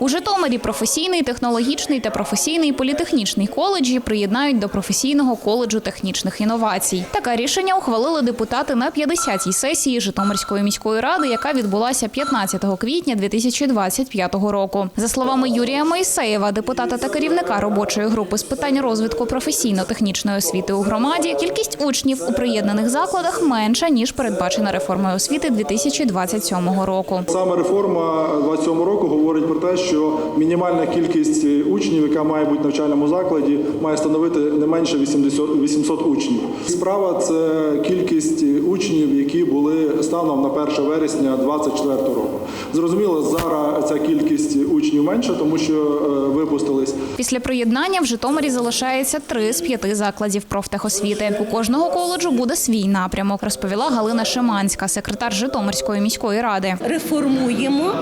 У Житомирі професійний, технологічний та професійний політехнічний коледжі приєднають до професійного коледжу технічних інновацій. Таке рішення ухвалили депутати на 50-й сесії Житомирської міської ради, яка відбулася 15 квітня 2025 року. За словами Юрія Мойсеєва, депутата та керівника робочої групи з питань розвитку професійно-технічної освіти у громаді, кількість учнів у приєднаних закладах менша ніж передбачена реформою освіти 2027 року. Саме реформа 27 року говорить про те, що мінімальна кількість учнів, яка має бути в навчальному закладі, має становити не менше 80 800 учнів. Справа це кількість учнів, які були станом на 1 вересня 2024 року. Зрозуміло, зараз ця кількість учнів менша, тому що е, випустились Після приєднання в Житомирі залишається три з п'яти закладів профтехосвіти. У кожного коледжу буде свій напрямок, розповіла Галина Шиманська, секретар Житомирської міської ради. реформуємо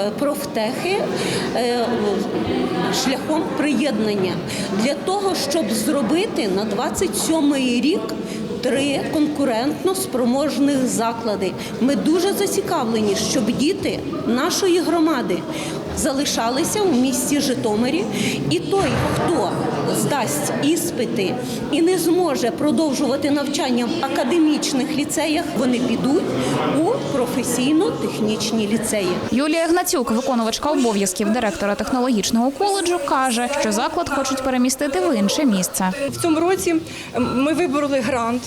е, профтехи е, шляхом приєднання для того, щоб зробити на 27-й рік. Три конкурентно спроможних заклади. Ми дуже зацікавлені, щоб діти нашої громади залишалися у місті Житомирі, і той, хто здасть іспити і не зможе продовжувати навчання в академічних ліцеях, вони підуть у професійно-технічні ліцеї. Юлія Гнацюк, виконувачка обов'язків директора технологічного коледжу, каже, що заклад хочуть перемістити в інше місце. В цьому році ми вибороли грант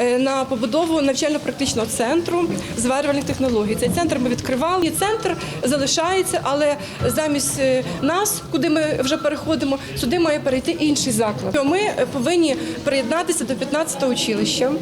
на побудову навчально-практичного центру зварювальних технологій. Цей центр ми відкривали. Центр залишається, але замість е, нас, куди ми вже переходимо, сюди має перейти інший заклад. Ми е, повинні приєднатися до 15-го училища.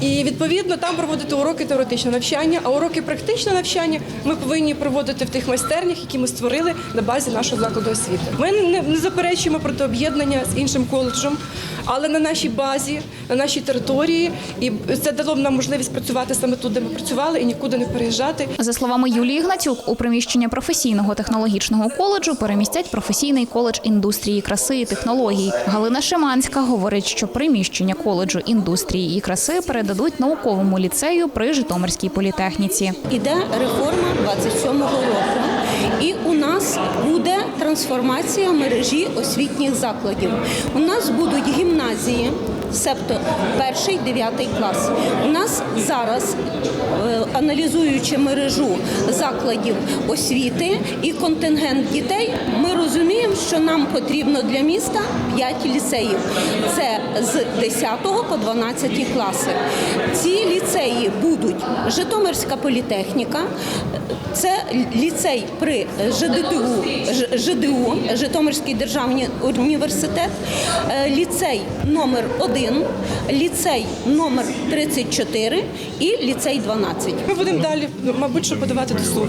І відповідно там проводити уроки теоретичного навчання, а уроки практичного навчання ми повинні проводити в тих майстернях, які ми створили на базі нашого закладу освіти. Ми не заперечуємо проти об'єднання з іншим коледжем, але на нашій базі, на нашій території, і це дало б нам можливість працювати саме тут, де ми працювали, і нікуди не переїжджати. За словами Юлії Гнатюк, у приміщення професійного технологічного коледжу перемістять професійний коледж індустрії краси і технологій. Галина Шиманська говорить, що приміщення коледжу індустрії і краси передадуть науковому ліцею при Житомирській політехніці. Іде реформа 27-го року, і у нас буде трансформація мережі освітніх закладів. У нас будуть гімназії. Себто перший дев'ятий клас. У нас зараз, е, аналізуючи мережу закладів освіти і контингент дітей, ми розуміємо, що нам потрібно для міста 5 ліцеїв. Це з 10 по 12 класи. Ці будуть Житомирська політехніка, це ліцей при ЖДТУ, ЖДУ, Житомирський державний університет, е, ліцей номер 1, ліцей номер 34 і ліцей 12. Ми будемо далі, мабуть, що подавати до суду.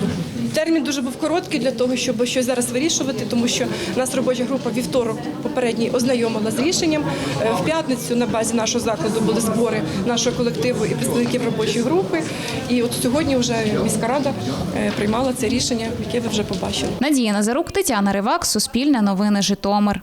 Термін дуже був короткий для того, щоб щось зараз вирішувати, тому що нас робоча група вівторок попередній ознайомила з рішенням. Е, В п'ятницю на базі нашого закладу були збори нашого колективу і представників робочої групи. І от сьогодні вже міська рада е, приймала це рішення, яке ви вже побачили. Надія Назарук, Тетяна Ривак, Суспільне новини Житомир.